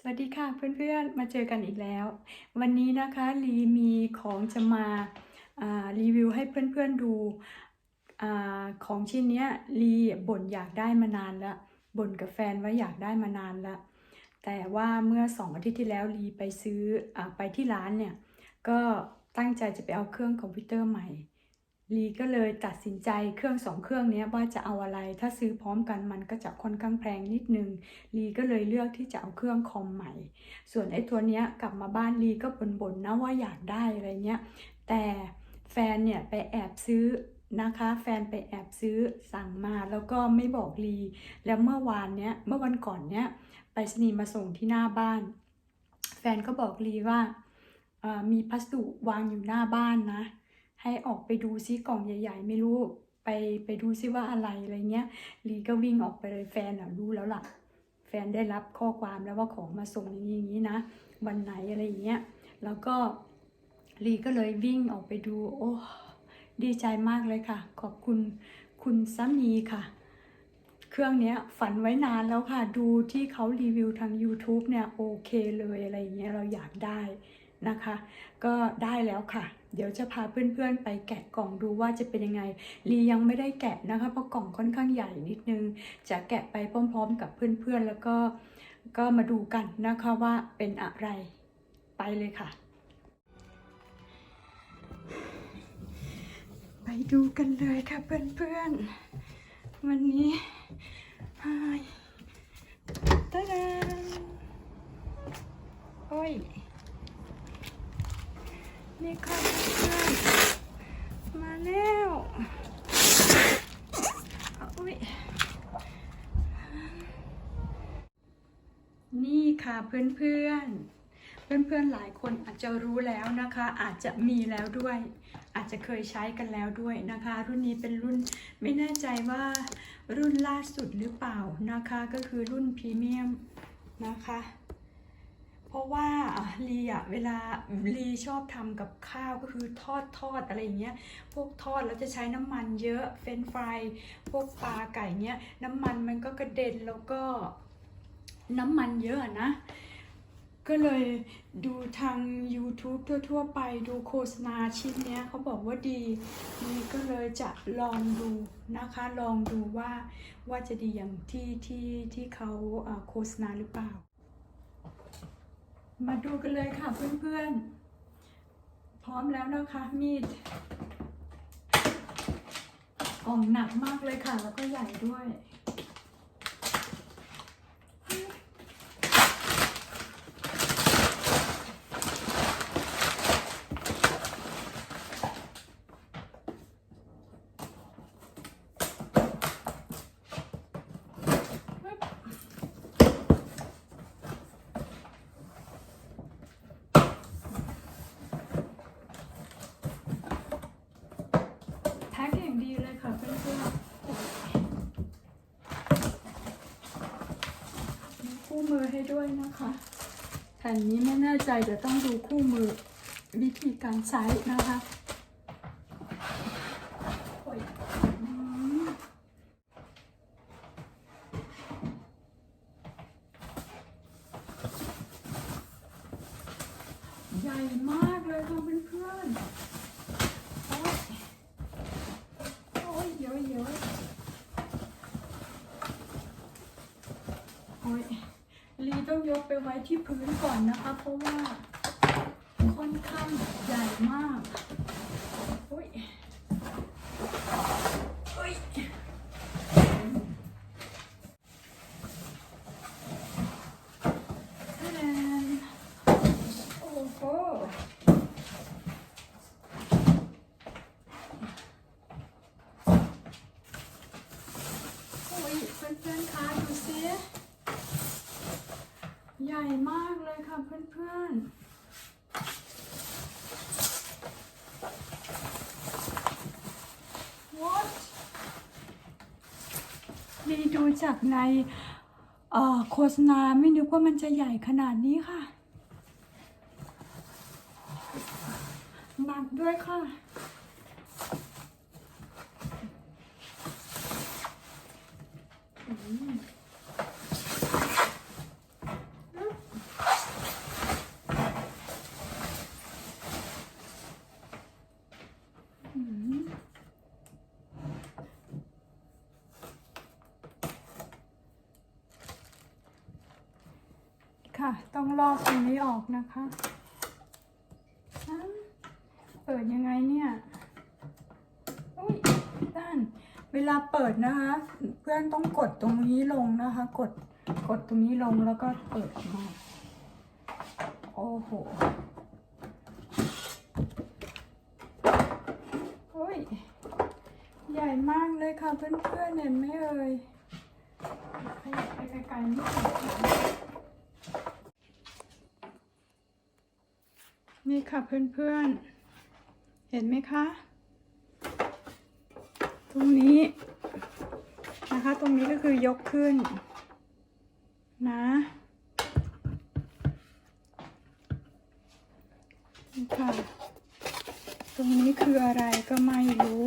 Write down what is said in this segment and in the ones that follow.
สวัสดีค่ะเพื่อนๆ มาเจอกันอีกแล้ว วันนี้นะคะลีมีของจะมาารีวิวให้เพื่อนๆดูอของชิ้นเนี้ยลีบ่นอยากได้มานานล้วบ่นกับแฟนว่าอยากได้มานานล้วแต่ว่าเมื่อสองอาทิตย์ที่แล้วลีไปซื้ออไปที่ร้านเนี่ยก็ตั้งใจจะไปเอาเครื่องคอมพิวเตอร์ใหม่ ลีก็เลยตัดสินใจเครื่องสองเครื่องนี้ว่าจะเอาอะไร ถ้าซื้อพร้อมกันมันก็จะค่อนข้างแพงนิดนึงลีก็เลยเลือกที่จะเอาเครื่องคอมใหม่ ส่วนไอ้ตัวเนี้ยกลับมาบ้านลีก็บ่นๆนะว่าอยากได้อะไรเงี้ยแต่แฟนเนี่ยไปแอบซื้อนะคะแฟนไปแอบซื้อสั่งมาแล้วก็ไม่บอกลี แล้วเมื่อวานเนี้ยเมื่อวันก่อนเนี้ยไปรษณีมาส่งที่หน้าบ้าน แฟนก็บอกลีว่ามีพัสดุวางอยู่หน้าบ้านนะ ให้ออกไปดูซิกล่องใหญ่ ๆ ไม่รู้ไปไปดูซิว่าอะไรอะไรเงี้ยลีก็วิ่งออกไปเลยแฟนอะรู้แล้วล่ะ แฟนได้รับข้อความแล้วว่าของมาส่งอย่างนี้อย่างนี้นะวันไหนอะไรอย่างเงี้ยแล้วก็ลีก็เลยวิ่งออกไปดู โอ้ดีใจมากเลยค่ะ ขอบคุณคุณสามีค่ะ เครื่องเนี้ยฝันไว้นานแล้วค่ะ ดูที่เขารีวิวทาง YouTube เนี่ย โอเคเลยอะไรอย่างเงี้ยเราอยากได้ นะคะ ก็ได้แล้วค่ะ เดี๋ยวจะพาเพื่อนๆไปแกะกล่องดูว่าจะเป็นยังไง ลียังไม่ได้แกะนะคะเพราะกล่องค่อนข้างใหญ่นิดนึง จะแกะไปพร้อมๆกับเพื่อนๆ แล้วก็ก็มาดูกันนะคะว่าเป็นอะไรไปเลยค่ะ ไปดูกันเลยค่ะเพื่อนๆ วันนี้ไฮตะดาโอ้ย นี่ค่ะเพื่อนมาแล้วอุ้ยนี่ค่ะเพื่อนๆเพื่อนๆหลายคนอาจจะรู้แล้วนะคะ อาจจะมีแล้วด้วย อาจจะเคยใช้กันแล้วด้วยนะคะ รุ่นนี้เป็นรุ่นไม่แน่ใจว่ารุ่นล่าสุดหรือเปล่านะคะ ก็คือรุ่นพรีเมียมนะคะ เพราะว่าลีอะเวลาลีชอบทำกับข้าวก็คือทอดทอดอะไรอย่างเงี้ย พวกทอดแล้วจะใช้น้ำมันเยอะเฟรนฟรายพวกปลาไก่เนี้ยน้ำมันมันก็กระเด็นแล้วก็น้ำมันเยอะนะ ก็เลยดูทาง YouTube ทั่ว ๆ ไปดูโฆษณาชิ้นเนี้ยเขาบอกว่าดีนี่ก็เลยจะลองดูนะคะ ลองดูว่าว่าจะดีอย่างที่ที่ที่เขาโฆษณาหรือเปล่า มาดูกันเลยค่ะเพื่อนๆ พร้อมแล้วนะคะมีดกล่องหนักมากเลยค่ะ แล้วก็ใหญ่ด้วย แพ็คอย่างดีเลยค่ะเพื่อนๆมีคู่มือ ให้ด้วยนะคะแผ่นนี้ไม่แน่ใจเดี๋ยวต้องดูคู่มือวิธีการใช้นะคะใหญ่มากเลยค่ะเพื่อนๆโอ๊ยโอ้ยเยอะเยอะโอ้ย ลีต้องยกไปไว้ที่พื้นก่อนนะคะ เพราะว่าค่อนข้างใหญ่มากโอ้ยโอ้ยแทนโอ้โห โอ้ยเพื่อนๆคะดูสิ ใหญ่มากเลยค่ะเพื่อนๆ What นี่ดูจากในโฆษณาไม่นึกว่ามันจะใหญ่ขนาดนี้ค่ะ หนักด้วยค่ะ อืม ค่ะ ต้องลอกตรงนี้ออกนะคะเปิดยังไงเนี่ยอุ้ยด้าน เวลาเปิดนะคะ เพื่อนต้องกดตรงนี้ลงนะคะ กดกดตรงนี้ลงแล้วก็เปิดออกมา โอ้โหโอ้ย ใหญ่มากเลยค่ะเพื่อนๆเห็นไหมเอ่ยไปไกลๆนิดหนึ่งนี่ ค่ะเพื่อนๆ เห็นไหมคะ ตรงนี้นะคะ ตรงนี้ก็คือยกขึ้น นะนี่ค่ะตรงนี้คืออะไรก็ไม่รู้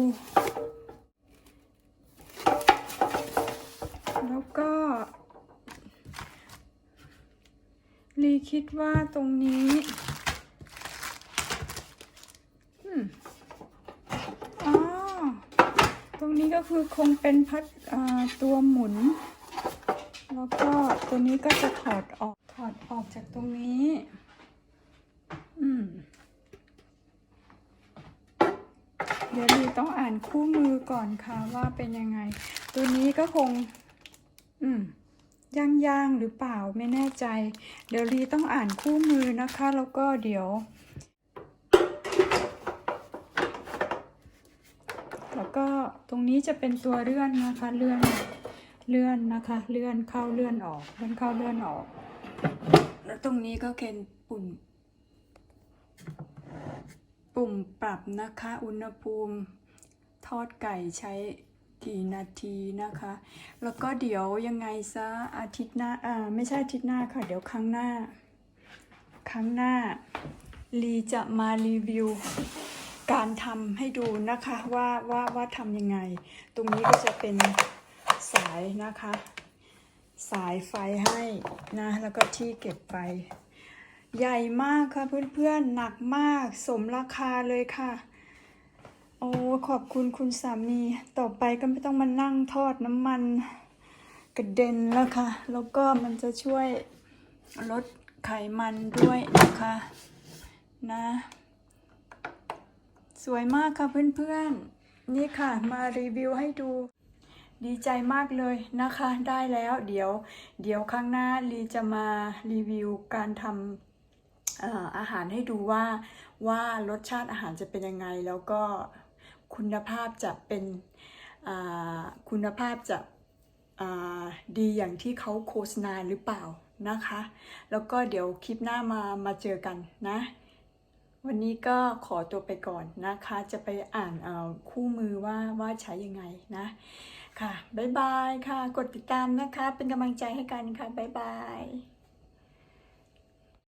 แล้วก็ลีคิดว่าตรงนี้อืมอ๋อ ตรง นี้ก็คือคงเป็นพัดตัวหมุน แล้วก็ตัวนี้ก็จะถอดออกถอดออกจากตรงนี้ อืม เดี๋ยวลีต้องอ่านคู่มือก่อนค่ะว่าเป็นยังไง ตัวนี้ก็คง อืมย่างๆหรือเปล่าไม่แน่ใจ เดี๋ยวลีต้องอ่านคู่มือนะคะ แล้วก็เดี๋ยว แล้ว ก็ตรงนี้จะเป็นตัวเลื่อนนะคะเลื่อนเลื่อนนะคะ เลื่อนเข้าเลื่อนออกเลื่อนเข้าเลื่อนออก แล้วตรงนี้ก็เป็นปุ่มปุ่มปรับนะคะ อุณหภูมิทอดไก่ใช้กี่นาทีนะคะ แล้วก็เดี๋ยวยังไงซะอาทิตย์หน้าอ่าไม่ใช่อาทิตย์หน้าค่ะ เดี๋ยวครั้งหน้า ครั้งหน้าลีจะมารีวิว การทำให้ดูนะคะว่าว่าว่าทำยังไง ตรงนี้ก็จะเป็นสายนะคะ สายไฟให้นะ แล้วก็ที่เก็บไฟ ใหญ่มากค่ะเพื่อนๆ หนักมากสมราคาเลยค่ะ โอ้ขอบคุณคุณสามี ต่อไปก็ไม่ต้องมานั่งทอดน้ำมันกระเด็นแล้วค่ะ แล้วก็มันจะช่วยลดไขมันด้วยนะคะ นะ สวยมากค่ะเพื่อนๆ นี่ค่ะมารีวิวให้ดู ดีใจมากเลยนะคะ ได้แล้วเดี๋ยว เดี๋ยวครั้งหน้าลีจะมารีวิวการทำออาหารให้ดูว่าว่ารสชาติอาหารจะเป็นยังไง แล้วก็คุณภาพจะเป็นคุณภาพจะดีอย่างที่เขาโฆษณาหรือเปล่านะคะ แล้วก็เดี๋ยวคลิปหน้ามามาเจอกันนะ วันนี้ก็ขอตัวไปก่อนนะคะ จะไปอ่านเอาคู่มือว่าว่าใช้ยังไงนะค่ะ บ๊ายบายค่ะ กดติดตามนะคะ เป็นกำลังใจให้กันค่ะ บ๊ายบาย